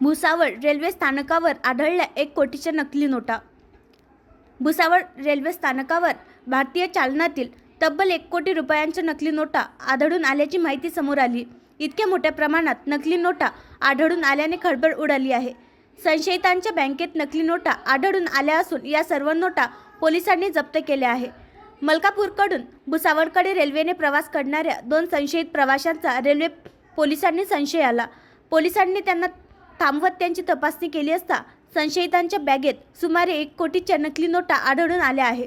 Bhusawal railway स्थानकावर आढळल्या एक कोटीच्या नकली नोटा. भुसावळ रेल्वे स्थानकावर भारतीय चालनातील तब्बल एक कोटी रुपयांच्या नकली नोटा आढळून आल्याची माहिती समोर आली. इतक्या मोठ्या प्रमाणात नकली नोटा आढळून आल्याने खळबळ उडाली आहे. संशयितांच्या बँकेत नकली नोटा आढळून आल्या असून या सर्व नोटा पोलिसांनी जप्त केल्या आहे मलकापूरकडून भुसावळकडे रेल्वेने प्रवास करणाऱ्या दोन संशयित प्रवाशांचा रेल्वे पोलिसांनी संशय आला. पोलिसांनी त्यांना थांबवत त्यांची तपासणी केली असता संशयितांच्या बॅगेत सुमारे एक कोटीच्या नकली नोटा आढळून आल्या आहे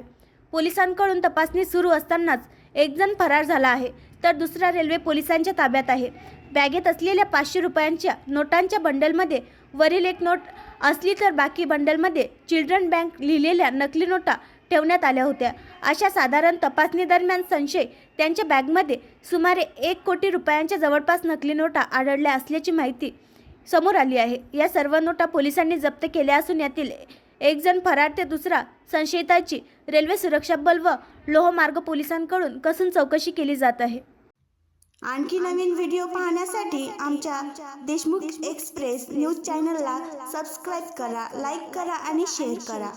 पोलिसांकडून तपासणी सुरू असतानाच एकजण फरार झाला आहे तर दुसरा रेल्वे पोलिसांच्या ताब्यात आहे. बॅगेत असलेल्या पाचशे रुपयांच्या नोटांच्या बंडलमध्ये वरील एक नोट असली तर बाकी बंडलमध्ये चिल्ड्रन बँक लिहिलेल्या नकली नोटा ठेवण्यात आल्या होत्या. अशा साधारण तपासणीदरम्यान संशय त्यांच्या बॅगमध्ये सुमारे एक कोटी रुपयांच्या जवळपास नकली नोटा आढळल्या असल्याची माहिती समोर आली आहे. या सर्व नोटा पोलिसांनी जप्त केल्या असून यातील एक जण फरार ते दुसरा संशयिताची रेल्वे सुरक्षा बल व लोहमार्ग पोलिसांकडून कसून चौकशी केली जात आहे. आणखी नवीन व्हिडिओ पाहण्यासाठी आमच्या देशमुख एक्सप्रेस न्यूज चॅनलला सबस्क्राईब करा लाईक करा आणि शेअर करा.